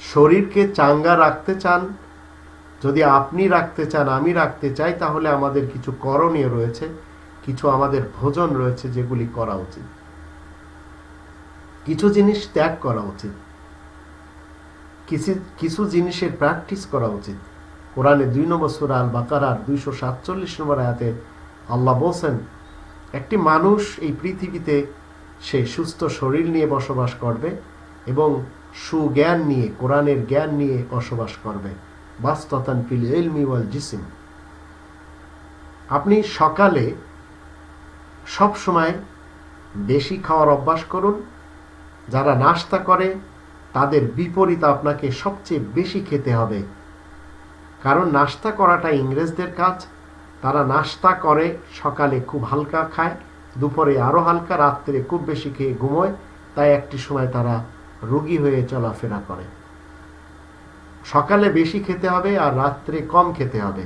শরীরকে চাঙ্গা রাখতে চান। যদি আপনি রাখতে চান, আমি রাখতে চাই, তাহলে আমাদের কিছু করণীয় রয়েছে, কিছু আমাদের ভোজন রয়েছে যেগুলি করা উচিত। কিছু জিনিস ত্যাগ করা উচিত। কিছু কিছু জিনিসের প্র্যাকটিস করা উচিত। কোরআনে দুই নম্বর সুরা আল বাকারার দুইশো সাতচল্লিশ নম্বর আয়াতে আল্লাহ বলছেন, একটি মানুষ এই পৃথিবীতে সে সুস্থ শরীর নিয়ে বসবাস করবে এবং সুজ্ঞান নিয়ে, কোরআনের জ্ঞান নিয়ে বসবাস করবে। বাস্ততান ফিল এলমি ওয়াল জিসিম। আপনি সকালে সব সময় বেশি খাওয়ার অভ্যাস করুন। যারা নাস্তা করে তাদের বিপরীত আপনাকে সবচেয়ে বেশি খেতে হবে। কারণ নাস্তা করাটা ইংরেজদের কাজ। তারা নাস্তা করে, সকালে খুব হালকা খায়, দুপুরে আরও হালকা, রাত্রে খুব বেশি খেয়ে ঘুমোয়, তাই একটি সময় তারা রুগী হয়ে চলাফেরা করে। সকালে বেশি খেতে হবে আর রাত্রে কম খেতে হবে।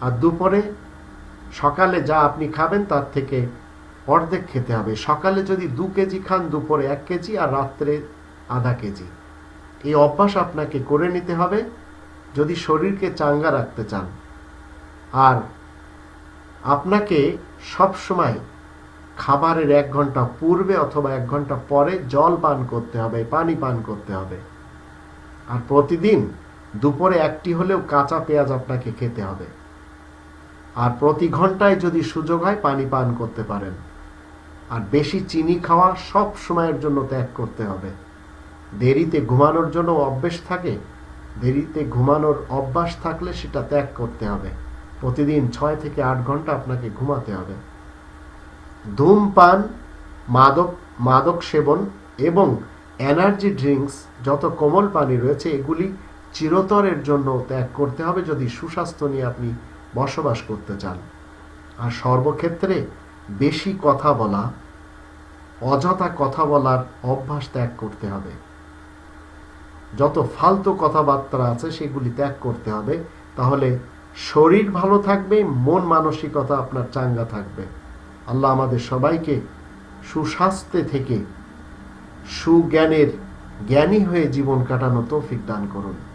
আর দুপুরে সকালে যা আপনি খাবেন তার থেকে অর্ধেক খেতে হবে। সকালে যদি দু কেজি খান, দুপুরে এক কেজি, আর রাত্রে আধা কেজি। এই অভ্যাস আপনাকে করে নিতে হবে যদি শরীরকে চাঙ্গা রাখতে চান। আর আপনাকে সব সময় খাবারের এক ঘণ্টা পূর্বে অথবা এক ঘণ্টা পরে জল পান করতে হবে, পানি পান করতে হবে। আর প্রতিদিন দুপুরে একটি হলেও কাঁচা পেঁয়াজ আপনাকে খেতে হবে। আর প্রতি ঘন্টায় যদি সুযোগ হয় পানি পান করতে পারেন। আর বেশি চিনি খাওয়া সব সময়ের জন্য ত্যাগ করতে হবে। দেরিতে ঘুমানোর জন্য অভ্যেস থাকে, দেরিতে ঘুমানোর অভ্যাস থাকলে সেটা ত্যাগ করতে হবে। প্রতিদিন ছয় থেকে আট ঘণ্টা আপনাকে ঘুমাতে হবে। ধূমপান মাদক মাদক সেবন এবং এনার্জি ড্রিঙ্কস যত কোমল পানি রয়েছে, এগুলি চিরতরের জন্য ত্যাগ করতে হবে যদি সুস্বাস্থ্য নিয়ে আপনি বসবাস করতে চান। আর সর্বক্ষেত্রে বেশি কথা বলা, অযথা কথা বলার অভ্যাস ত্যাগ করতে হবে। যত ফালতু কথাবার্তা আছে সেগুলি ত্যাগ করতে হবে, তাহলে শরীর ভালো থাকবে, মন মানসিকতা আপনার চাঙ্গা থাকবে। আল্লাহ আমাদের সবাইকে সুস্বাস্থ্যে থেকে সুজ্ঞানের জ্ঞানী হয়ে জীবন কাটানো তৌফিক দান করুন।